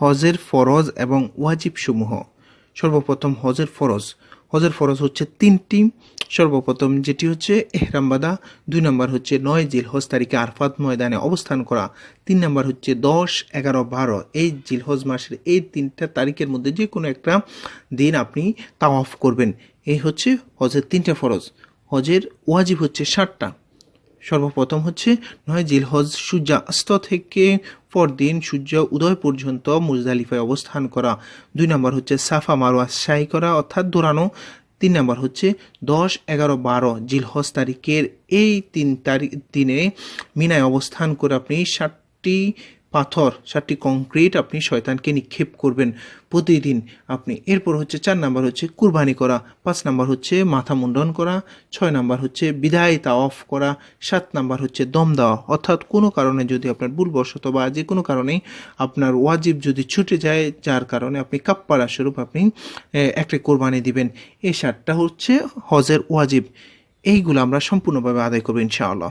হজের ফরজ এবং ওয়াজিব সমূহ সর্বপ্রথম হজের ফরজ। হজের ফরজ হচ্ছে তিনটি। সর্বপ্রথম যেটি হচ্ছে এহরাম বাদা, দুই নম্বর হচ্ছে নয় জিল হজ তারিখে আরফাত ময়দানে অবস্থান করা, তিন নম্বর হচ্ছে দশ, এগারো, বারো, এই জিলহজ মাসের এই তিনটা তারিখের মধ্যে যে কোনো একটা দিন আপনি তাওয়াফ করবেন। এই হচ্ছে হজের তিনটা ফরজ। হজের ওয়াজিব হচ্ছে ষাটটা সর্বপ্রথম হচ্ছে নয় জিলহজ সূর্যাস্ত থেকে পরদিন সূর্য উদয় পর্যন্ত মুজদালিফায় অবস্থান করা। দুই নম্বর হচ্ছে সাফা মারোয়া সাই করা, অর্থাৎ দৌড়ানো। তিন নম্বর হচ্ছে দশ এগারো বারো জিলহজ তারিখের এই তিন তারিখ দিনে মিনায় অবস্থান করে আপনি ষাটটি পাথর ষাটটি কংক্রিট আপনি শয়তানকে নিক্ষেপ করবেন। প্রতিদিন আপনি, এরপর হচ্ছে চার নাম্বার হচ্ছে কুরবানি করা, পাঁচ নাম্বার হচ্ছে মাথা মুন্ডন করা, ছয় নাম্বার হচ্ছে বিদায় অফ করা, সাত নাম্বার হচ্ছে দম দেওয়া। অর্থাৎ কোনো কারণে যদি আপনার ভুলবশত বা যে কোনো কারণে আপনার ওয়াজিব যদি ছুটে যায়, যার কারণে আপনি কাপ্পারা স্বরূপ আপনি একটা কোরবানি দিবেন। এই সাতটা হচ্ছে হজের ওয়াজিব। এইগুলো আমরা সম্পূর্ণভাবে আদায় করব ইনশাআল্লাহ।